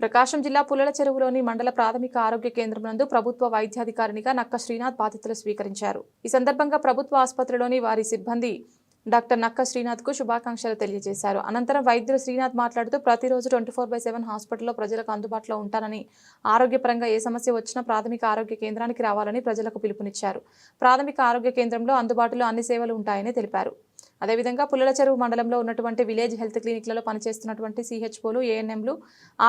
ప్రకాశం జిల్లా పుల్లల చెరువులోని మండల ప్రాథమిక ఆరోగ్య కేంద్రం నందు ప్రభుత్వ వైద్యాధికారినిగా నక్క శ్రీనాథ్ బాధితులు స్వీకరించారు. ఈ సందర్భంగా ప్రభుత్వ ఆసుపత్రిలోని వారి సిబ్బంది డాక్టర్ నక్క శ్రీనాథ్కు శుభాకాంక్షలు తెలియజేశారు. అనంతరం వైద్యులు శ్రీనాథ్ మాట్లాడుతూ ప్రతిరోజు ట్వంటీ ఫోర్ బై సెవెన్ హాస్పిటల్లో ప్రజలకు అందుబాటులో ఉంటానని ఆరోగ్యపరంగా ఏ సమస్య వచ్చినా ప్రాథమిక ఆరోగ్య కేంద్రానికి రావాలని ప్రజలకు పిలుపునిచ్చారు. ప్రాథమిక ఆరోగ్య కేంద్రంలో అందుబాటులో అన్ని సేవలు ఉంటాయని తెలిపారు. అదేవిధంగా పుల్లల చెరువు మండలంలో ఉన్నటువంటి విలేజ్ హెల్త్ క్లినిక్లలో పనిచేస్తున్నటువంటి సిహెచ్ఓలు ఏఎన్ఎంలు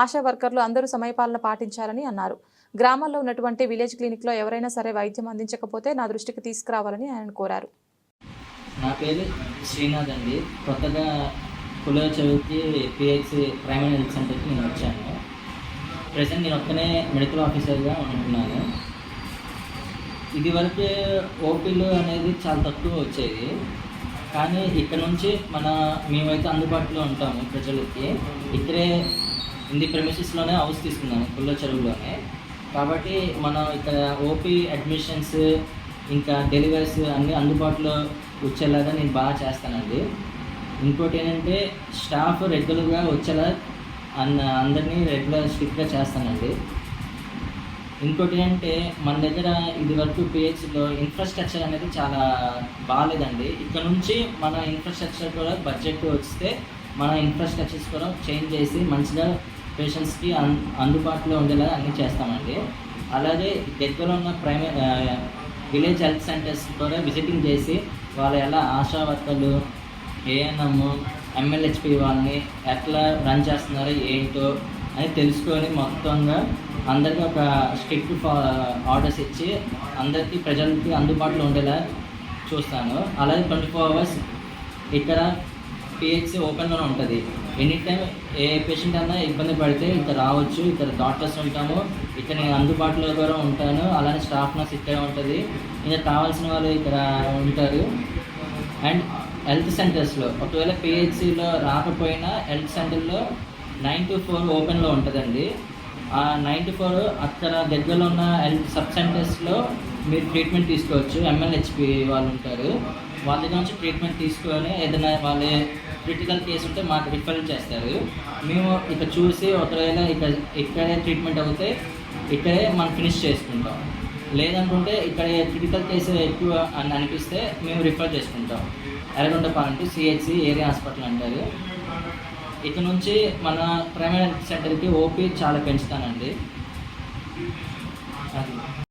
ఆశా వర్కర్లు అందరూ సమయపాలన పాటించాలని అన్నారు. గ్రామాల్లో ఉన్నటువంటి విలేజ్ క్లినిక్లో ఎవరైనా సరే వైద్యం అందించకపోతే నా దృష్టికి తీసుకురావాలని ఆయన కోరారు. నా పేరు శ్రీనాథ్ అండి. కొత్తగా పుల్లల చదువుకి పిహెచ్సి ప్రైమరీ హెల్త్ సెంటర్కి నేను వచ్చాను. ప్రజెంట్ నేను ఒక్కనే మెడికల్ ఆఫీసర్గా ఉంటున్నాను. ఇది వరకు ఓపీలు అనేది చాలా తక్కువ వచ్చేది. కానీ ఇక్కడ నుంచి మన మేమైతే అందుబాటులో ఉంటాము ప్రజలకి. ఇక్కడే ఇంది ప్రెమిసెస్లోనే హౌస్ తీసుకున్నాను పుల్ల చెరువులోనే. కాబట్టి మనం ఇక్కడ ఓపీ అడ్మిషన్స్ ఇంకా డెలివరీస్ అన్నీ అందుబాటులో వచ్చేలాగా నేను బాగా చేస్తానండి. ఇంకోటి ఏంటంటే స్టాఫ్ రెగ్యులర్గా వచ్చేలా అన్న అందరినీ రెగ్యులర్ స్ట్రిక్ట్గా చేస్తానండి. ఇంకోటి అంటే మన దగ్గర ఇది వరకు పిహెచ్లో ఇన్ఫ్రాస్ట్రక్చర్ అనేది చాలా బాగాలేదండి. ఇక్కడ నుంచి మన ఇన్ఫ్రాస్ట్రక్చర్ కూడా బడ్జెట్ వస్తే మన ఇన్ఫ్రాస్ట్రక్చర్స్ కూడా చేంజ్ చేసి మంచిగా పేషెంట్స్కి అన్ అందుబాటులో ఉండేలా అన్నీ చేస్తామండి. అలాగే దగ్గర ఉన్న ప్రైమరీ విలేజ్ హెల్త్ సెంటర్స్ కూడా విజిటింగ్ చేసి వాళ్ళు ఎలా ఆశా వర్కర్లు ఏఎన్ఎం ఎంఎల్హెచ్పి వాళ్ళని ఎట్లా రన్ చేస్తున్నారో ఏంటో అని తెలుసుకొని మొత్తంగా అందరికీ ఒక స్ట్రిక్ట్ ఆర్డర్స్ ఇచ్చి అందరికీ ప్రజలకి అందుబాటులో ఉండేలా చూస్తాను. అలాగే ట్వంటీ ఫోర్ అవర్స్ ఇక్కడ పిహెచ్సి ఓపెన్లోనే ఉంటుంది. ఎనీ టైం ఏ పేషెంట్ అన్నా ఇబ్బంది పడితే ఇక్కడ రావచ్చు ఇక్కడ డాక్టర్స్ ఉంటాము ఇక్కడ నేను అందుబాటులో కూడా ఉంటాను అలానే స్టాఫ్ నర్స్ ఇక్కడే ఉంటుంది. ఇంకా కావాల్సిన వాళ్ళు ఇక్కడ ఉంటారు. అండ్ హెల్త్ సెంటర్స్లో ఒకవేళ పిహెచ్సిలో రాకపోయినా హెల్త్ సెంటర్లో నైన్ టు ఫోర్ ఓపెన్లో ఉంటుందండి. ఆ నైంటీ ఫోర్ అక్కడ దగ్గరలో ఉన్న హెల్త్ సబ్ సెంటర్స్లో మీరు ట్రీట్మెంట్ తీసుకోవచ్చు ఎంఎల్హెచ్పి వాళ్ళు ఉంటారు. వాళ్ళ దగ్గర నుంచి ట్రీట్మెంట్ తీసుకొని ఏదైనా వాళ్ళ క్రిటికల్ కేసు ఉంటే మాకు రిఫర్ చేస్తారు. మేము ఇక్కడ చూసి ఒకవేళ ఇక్కడ ఇక్కడే ట్రీట్మెంట్ అవుతే ఇక్కడే మనం ఫినిష్ చేసుకుంటాం. లేదనుకుంటే ఇక్కడ క్రిటికల్ కేసు ఎక్కువ అని అనిపిస్తే మేము రిఫర్ చేసుకుంటాం. Yerragondapalem to CHC area hospital అంటారు. ఇక నుంచి మన ప్రైమరీ హెల్త్ సెంటర్కి ఓపీ చాలా పెంచుతానండి. అది.